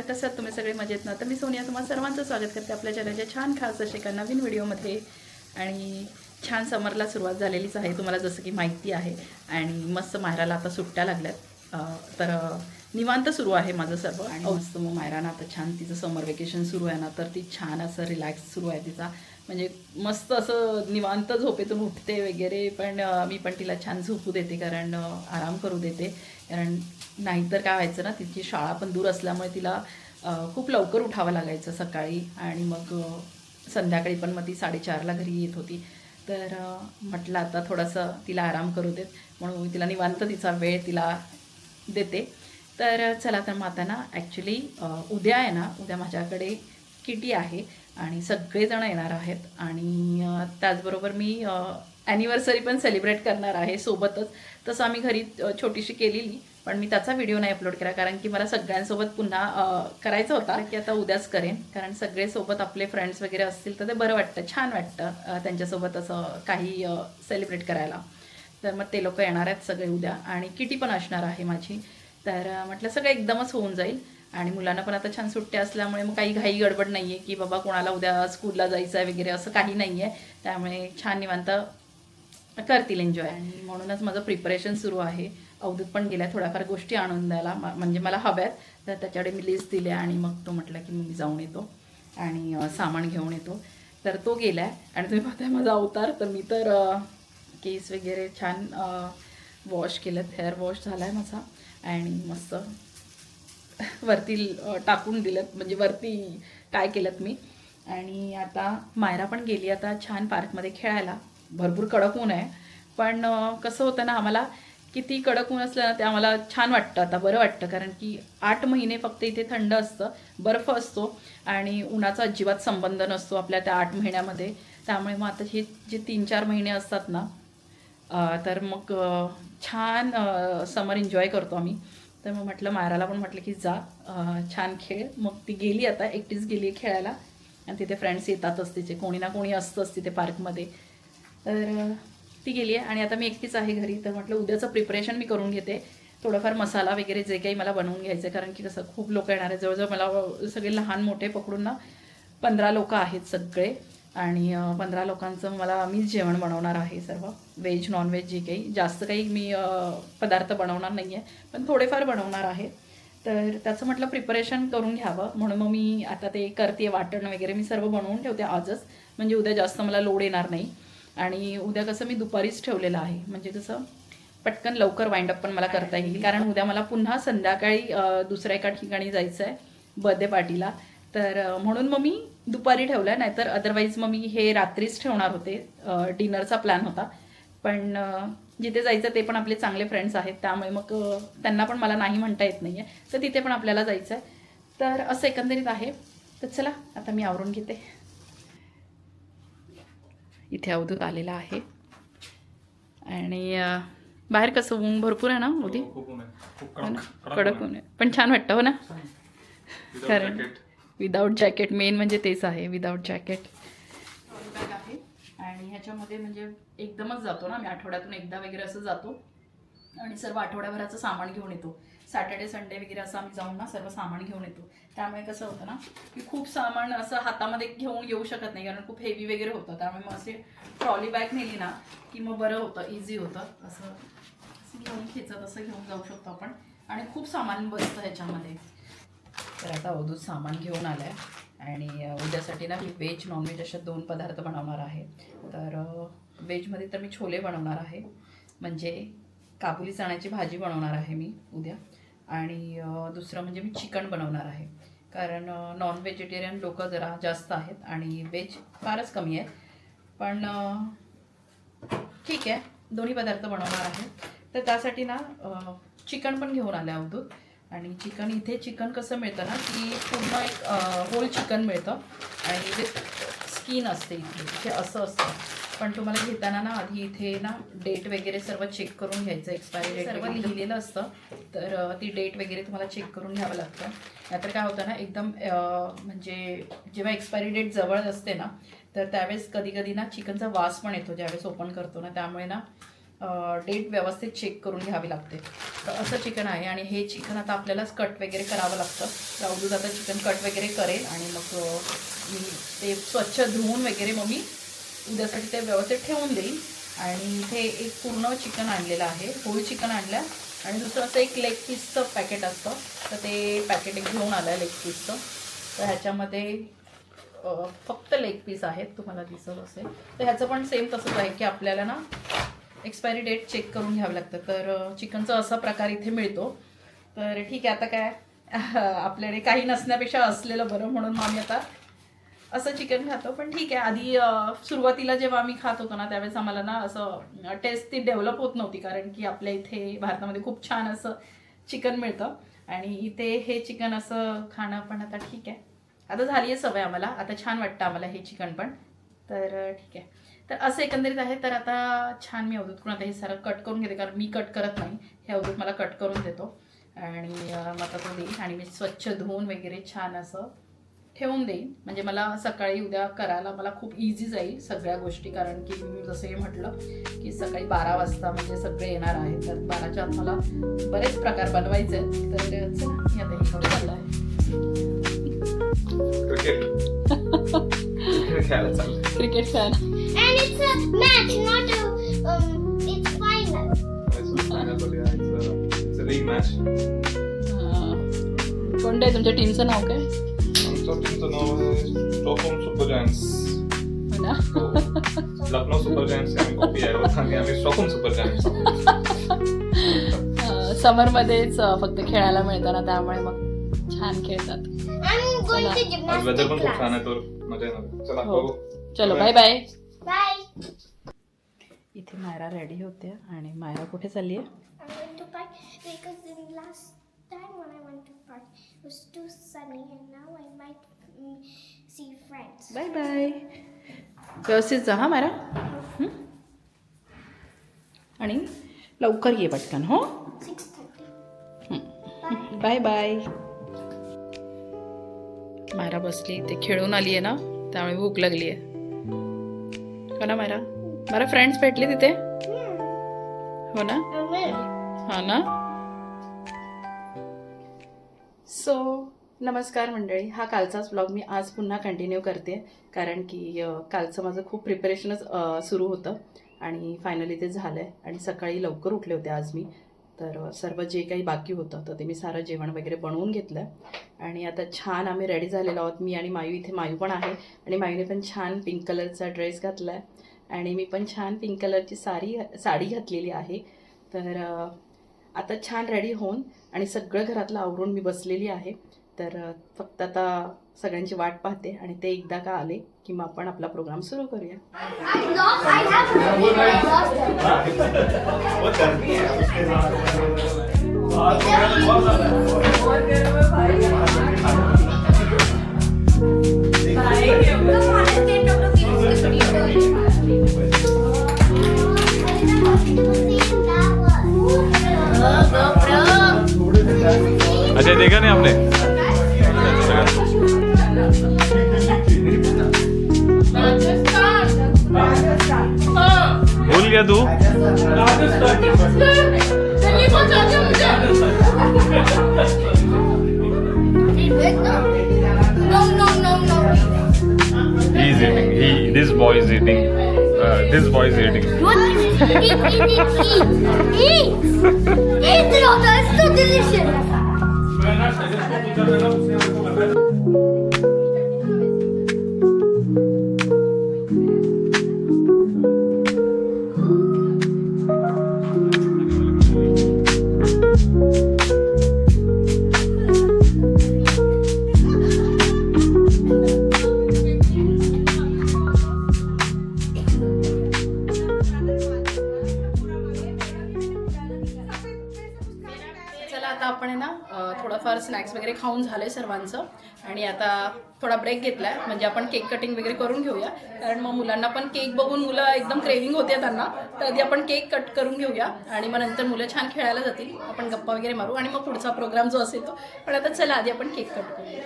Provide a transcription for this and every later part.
नमस्कार कसं आहात तुम्ही सगळे? मजेत ना? तर मी सोनिया तुम्हाला सर्वांचं स्वागत करते आपल्या चॅनलच्या छान खास असे एका नवीन व्हिडिओमध्ये. आणि छान समरला सुरुवात झालेलीच आहे तुम्हाला जसं की माहिती आहे. आणि मस्त मायराला आता सुट्ट्या लागल्यात. तर निवांत सुरू आहे माझं सर्व. आणि मस्त मग मायरानं आता छान तिचं समर वेकेशन सुरू आहे ना तर ती छान असं रिलॅक्स सुरू आहे तिचा. म्हणजे मस्त असं निवांत झोपेतून उठते वगैरे पण मी पण तिला छान झोपू देते कारण आराम करू देते. कारण नाहीतर काय व्हायचं ना तिची शाळा पण दूर असल्यामुळे तिला खूप लवकर उठावं लागायचं सकाळी. आणि मग संध्याकाळी पण मग ती साडेचारला घरी येत होती. तर म्हटलं आता थोडंसं तिला आराम करू देत. म्हणून मी तिला निवांत तिचा वेळ तिला देते. तर चला तर मग आता ना ॲक्च्युली उद्या आहे ना उद्या माझ्याकडे किटी आहे आणि सगळेजण येणार आहेत आणि त्याचबरोबर मी ॲनिव्हर्सरी पण सेलिब्रेट करणार आहे सोबतच. तसं आम्ही घरी छोटीशी केलेली पण मी त्याचा व्हिडिओ नाही अपलोड केला कारण की मला सगळ्यांसोबत पुन्हा करायचा होता. की आता उद्याच करेन. कारण सगळे सोबत आपले फ्रेंड्स वगैरे असतील तर ते बरं वाटतं छान वाटतं त्यांच्यासोबत असं काही सेलिब्रेट करायला. तर मग ते लोक येणार आहेत सगळे उद्या. आणि किटी पण असणार आहे माझी. तर म्हटलं सगळं एकदमच होऊन जाईल. आणि मुलांना पण आता छान सुट्ट्या असल्यामुळे मग काही घाई गडबड नाही आहे की बाबा कोणाला उद्या स्कूलला जायचं आहे वगैरे असं काही नाही आहे त्यामुळे छान निवांत करतील एन्जॉय आणि म्हणूनच माझं प्रिपरेशन सुरू आहे. अवधूत पण गेल्या थोड्याफार गोष्टी आणून द्यायला. म- म्हणजे मला हव्यात. तर त्याच्याकडे मी लिस्ट दिली आणि मग तो म्हटला की मी जाऊन येतो. आणि सामान घेऊन येतो. तर तो गेला आहे आणि तुम्ही पाहताय माझा अवतार. तर मी तर केस वगैरे छान वॉश केलं. हेअर वॉश झाला आहे माझा. आणि मस्त वरती टाकून दिलं म्हणजे वरती काय केलं मी. आणि आता मायरा पण गेली आता छान पार्कमध्ये खेळायला. भरपूर कडक ऊन आहे. पण कसं होतं ना आम्हाला किती कडक ऊन असलं ना ते आम्हाला छान वाटतं. आता बरं वाटतं कारण की आठ महिने फक्त इथे थंड असतं बर्फ असतो आणि उन्हाचा अजिबात संबंध नसतो आपल्या त्या आठ महिन्यामध्ये. त्यामुळे मग आता हे जे तीन चार महिने असतात ना तर मग छान समर एन्जॉय करतो आम्ही. तर मग म्हटलं मायराला पण म्हटलं की जा छान खेळ. मग ती गेली आता एकटीच गेली खेळायला. आणि तिथे फ्रेंड्स येतातच तिचे कोणी ना कोणी असतंच तिथे पार्कमध्ये तर ती गेली आहे आणि आता मी एकटीच आहे घरी. तर म्हटलं उद्याचं प्रिपरेशन मी करून घेते. थोडंफार मसाला वगैरे जे काही मला बनवून घ्यायचं आहे. कारण की कसं खूप लोक येणार आहे जवळजवळ मला सगळे लहान मोठे पकडून ना पंधरा लोक आहेत सगळे. आणि पंधरा लोकांचं मला मीच जेवण बनवणार आहे सर्व. व्हेज नॉनव्हेज जे काही. जास्त काही मी पदार्थ बनवणार नाही आहे पण थोडेफार बनवणार आहे. तर त्याचं म्हटलं प्रिपरेशन करून घ्यावं. म्हणून मग मी आता ते करते वाटण वगैरे. मी सर्व बनवून ठेवते आजच. म्हणजे उद्या जास्त मला लोड येणार नाही. आणि उद्या कसं मी दुपारीच ठेवलेलं आहे. म्हणजे कसं पटकन लवकर वाइंड अप पण मला करता येईल. कारण उद्या मला पुन्हा संध्याकाळी दुसऱ्या एका ठिकाणी जायचं आहे बर्थडे पार्टीला तर म्हणून मग मी दुपारी ठेवलं नाहीतर अदरवाईज मग मी हे रात्रीच ठेवणार होते. डिनरचा प्लॅन होता. पण जिथे जायचं ते पण आपले चांगले फ्रेंड्स आहेत. त्यामुळे मग त्यांना पण मला नाही म्हणता येत नाही आहे तर तिथे पण आपल्याला जायचं आहे तर असं एकंदरीत आहे. तर चला आता मी आवरून घेते. इथे अवधूत आलेला आहे. आणि बाहेर कसं ऊन भरपूर आहे ना उदी हो ना? कडक ऊन आहे. पण छान वाटतं हो ना? कारण. विदाऊट जॅकेट मेन म्हणजे तेच आहे विदाऊट जॅकेट आहे. आणि ह्याच्यामध्ये म्हणजे एकदमच जातो ना मी आठवड्यातून एकदा वगैरे असं जातो. आणि सर्व आठवड्याभराचं सामान घेऊन येतो. सॅटर्डे संडे वगैरे असं आम्ही जाऊन ना सर्व सामान घेऊन येतो. त्यामुळे कसं होतं ना की खूप सामान असं हातामध्ये घेऊन येऊ शकत नाही कारण खूप हेवी वगैरे होतं. त्यामुळे मग असे ट्रॉली बॅग नेली ना की मग बरं होतं इझी होतं. असं असं घेऊन खेचत असं घेऊन जाऊ शकतो आपण. आणि खूप सामान बसतं ह्याच्यामध्ये. तर आता अवधूत सामान घेऊन आलं आहे आणि उद्यासाठी ना मी व्हेज नॉनव्हेज असे दोन पदार्थ बनवणार आहे. तर व्हेजमध्ये तर मी छोले बनवणार आहे. म्हणजे काबुली चण्याची भाजी बनवणार आहे मी उद्या. आणि दुसरं म्हणजे मी चिकन बनवणार आहे. कारण नॉन व्हेजिटेरियन लोक जरा जास्त आहेत आणि व्हेज फारच कमी आहेत. पण ठीक आहे. दोन्ही पदार्थ बनवणार आहे. तर त्यासाठी ना चिकन पण घेऊन आलं अवधूत. आणि चिकन इथे चिकन कसं मिळतं ना की पूर्ण एक होल चिकन मिळतं. आणि विथ स्किन असते इथे इथे असं असतं. पण तुम्हाला घेताना ना आधी इथे ना डेट वगैरे सर्व चेक करून घ्यायचं. एक्सपायरी डेट सर्व लिहिलेलं असतं. तर ती डेट वगैरे तुम्हाला चेक करून घ्यावं लागतं. नाहीतर काय होतं ना एकदम म्हणजे जेव्हा एक्सपायरी डेट जवळ असते ना तर त्यावेळेस कधी कधी ना चिकनचा वास पण येतो ज्यावेळेस ओपन करतो ना त्यामुळे ना डेट व्यवस्थित चेक करून घ्यावी लागते. तर असं चिकन आहे आणि हे चिकन आता आपल्यालाच कट वगैरे करावं लागतं. तर आता चिकन कट वगैरे करेल आणि मग मी ते स्वच्छ धुवून वगैरे मग मी उद्यासाठी ते व्यवस्थित ठेवून देईन. आणि इथे एक पूर्ण चिकन आणलेलं आहे. होल चिकन आणलं. आणि दुसरं असं एक लेग पीसचं पॅकेट असतं. तर ते पॅकेट एक घेऊन आलं आहे लेग पीसचं तर ह्याच्यामध्ये फक्त लेग पीस आहेत. तुम्हाला दिसत असेल. तर ह्याचं पण सेम तसंच आहे की आपल्याला ना एक्सपायरी डेट चेक करून घ्यावं लागतं. तर चिकनचा चिकनचं असा प्रकार इथे मिळतो. तर ठीक आहे आता काय? आपल्याकडे काही नसण्यापेक्षा असलेलं बरं म्हणून मग आम्ही आता असं चिकन खातो. पण ठीक आहे आधी सुरुवातीला जेव्हा आम्ही खात होतो ना त्यावेळेस आम्हाला ना असं टेस्ट ती डेव्हलप होत नव्हती. कारण की आपल्या इथे भारतामध्ये खूप छान असं चिकन मिळतं. आणि इथे हे चिकन असं खाणं पण आता ठीक आहे. आता झाली आहे सवय आम्हाला. आता छान वाटतं आम्हाला हे चिकन पण. तर ठीक आहे. तर असं एकंदरीत आहे तर आता छान मी अवधूत करून आता हे सारं कट करून घेते कारण मी कट करत नाही. हे अवधूत मला कट करून देतो. आणि मग आता तो देईन. आणि मी स्वच्छ धुवून वगैरे छान असं ठेवून देईन. म्हणजे मला सकाळी उद्या करायला मला खूप इझी जाईल सगळ्या गोष्टी कारण की मी जसं हे म्हटलं की सकाळी बारा वाजता म्हणजे सगळे येणार आहेत. तर बाराच्या आत मला बरेच प्रकार बनवायचे आहेत. तर चला मी आता हे करून चाललं आहे क्रिकेट क्रिकेट खेळायला चाललंय cricket fan And it's a match, not a um. It's final. It's league match कोणतं आहे तुमच्या टीमचं नाव काय आमचं टीमचं नाव आहे स्टॉकहोम सुपर जायंट्स हो ना लखनौ सुपर जायंट्स आम्ही कॉपी आहे आणि आम्ही स्टॉकहोम सुपर जायंट्स समरमध्येच फक्त खेळायला मिळतं ना त्यामुळे मग छान खेळतात. चलो. बाय बाय इथे मायरा रेडी होत्या आणि मायरा कुठे चालली आहे? बाय बाय व्यवस्थित जा हा मायरा? आणि लवकर ये पटकन हो? बाय बाय मायरा बसली. ते खेळून आली आहे ना त्यामुळे भूक लागली आहे हो ना मायरा मला फ्रेंड्स भेटले तिथे? हो ना? हा ना? सो नमस्कार मंडळी. हा कालचाच ब्लॉग मी आज पुन्हा कंटिन्यू करते. कारण की कालचं माझं खूप प्रिपरेशनच सुरू होतं. आणि फायनली ते झालं आहे आणि सकाळी लवकर उठले होते आज मी. तर सर्व जे काही बाकी होतं तर ते मी सारं जेवण वगैरे बनवून घेतलं. आणि आता छान आम्ही रेडी झालेलो आहोत. मी आणि मायू इथे मायू पण आहे. आणि मायूने पण छान पिंक कलरचा ड्रेस घातला. आहे आणि मी पण छान पिंक कलरची सारी साडी घातलेली आहे. तर आता छान रेडी होऊन आणि सगळं घरातलं आवरून मी बसलेली आहे. तर फक्त आता सगळ्यांची वाट पाहते आणि ते एकदा का आले की मग आपण आपला प्रोग्राम सुरू करूया. Boy is eating uh, this boy is eating What is it? Eat, eat, eat, eat. Eat! Eat, Rhoda. It's so delicious. झालं आहे सर्वांचं. आणि आता थोडा ब्रेक घेतला आहे म्हणजे आपण केक कटिंग वगैरे करून घेऊया. कारण मग मुलांना पण केक बघून मुलं एकदम क्रेविंग होते त्यांना. तर आधी आपण केक कट करून घेऊया. आणि मग नंतर मुलं छान खेळायला जातील. आपण गप्पा वगैरे मारू. आणि मग पुढचा प्रोग्राम जो असेल तो. पण आता चला आधी आपण केक कट करूया.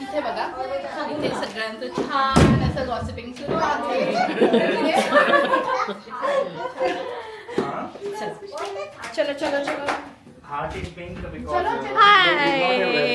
इथे बघा. इथे सगळ्यांचं छान असं गॉसिपिंग सुरू आहे. चला चला चला. heart is pink because. Hi.